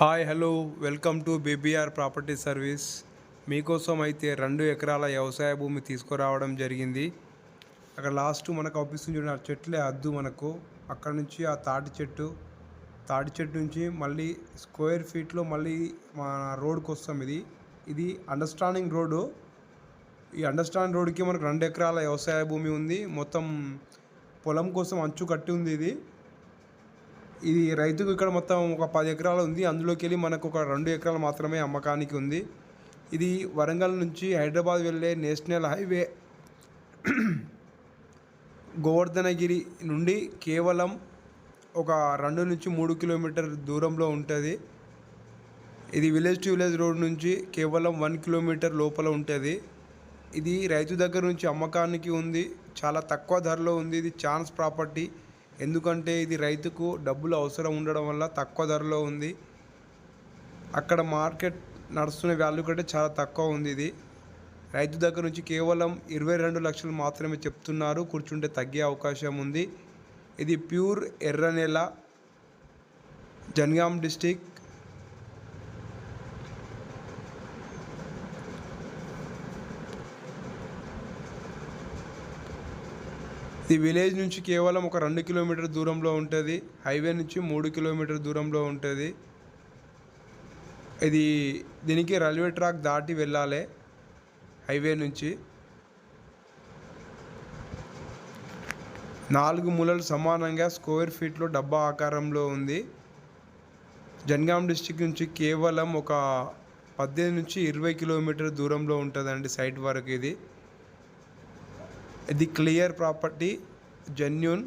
Hi hello welcome to BBR property service. మీకోసం అయితే రెండు ఎకరాల వ్యవసాయ భూమి తీసుకురావడం జరిగింది. అక్కడ లాస్ట్ మనకు అవుపిస్తుంది చూడండి ఆ చెట్లే అద్దు మనకు. అక్కడ నుంచి ఆ తాటి చెట్టు తాటి చెట్టు నుంచి మళ్ళీ స్క్వేర్ ఫీట్లో మళ్ళీ మన రోడ్కి వస్తాం ఇది. ఇది అండర్స్టాండింగ్ రోడ్డు. ఈ అండర్స్టాండింగ్ రోడ్కి మనకు రెండు ఎకరాల వ్యవసాయ భూమి ఉంది. మొత్తం పొలం కోసం అంచు కట్టి ఉంది ఇది. ఇది రైతుకు ఇక్కడ మొత్తం ఒక పది ఎకరాలు ఉంది. అందులోకి వెళ్ళి మనకు ఒక రెండు ఎకరాలు మాత్రమే అమ్మకానికి ఉంది. ఇది వరంగల్ నుంచి హైదరాబాద్ వెళ్ళే నేషనల్ హైవే గోవర్ధనగిరి నుండి కేవలం ఒక రెండు నుంచి మూడు కిలోమీటర్ దూరంలో ఉంటుంది. ఇది విలేజ్ టు విలేజ్ రోడ్ నుంచి కేవలం వన్ కిలోమీటర్ లోపల ఉంటుంది. ఇది రైతు దగ్గర నుంచి అమ్మకానికి ఉంది. చాలా తక్కువ ధరలో ఉంది. ఇది ఛాన్స్ ప్రాపర్టీ. ఎందుకంటే ఇది రైతుకు డబ్బులు అవసరం ఉండడం వల్ల తక్కువ ధరలో ఉంది. అక్కడ మార్కెట్ నడుస్తున్న వాల్యూ కంటే చాలా తక్కువ ఉంది ఇది. రైతు దగ్గర నుంచి కేవలం ఇరవై రెండు లక్షలు మాత్రమే చెప్తున్నారు. కూర్చుంటే తగ్గే అవకాశం ఉంది. ఇది ప్యూర్ ఎర్ర నేల జన్గాం డిస్టిక్ ఇది విలేజ్ నుంచి కేవలం ఒక రెండు కిలోమీటర్ దూరంలో ఉంటుంది. హైవే నుంచి మూడు కిలోమీటర్ దూరంలో ఉంటుంది. ఇది దీనికి రైల్వే ట్రాక్ దాటి వెళ్ళాలి హైవే నుంచి. నాలుగు మూలలు సమానంగా స్క్వేర్ ఫీట్లో డబ్బా ఆకారంలో ఉంది. జన్గాం డిస్టిక్ నుంచి కేవలం ఒక పద్దెనిమిది నుంచి ఇరవై కిలోమీటర్ దూరంలో ఉంటుందండి సైట్ వరకు ఇది. ఇది క్లియర్ ప్రాపర్టీ జెన్యున్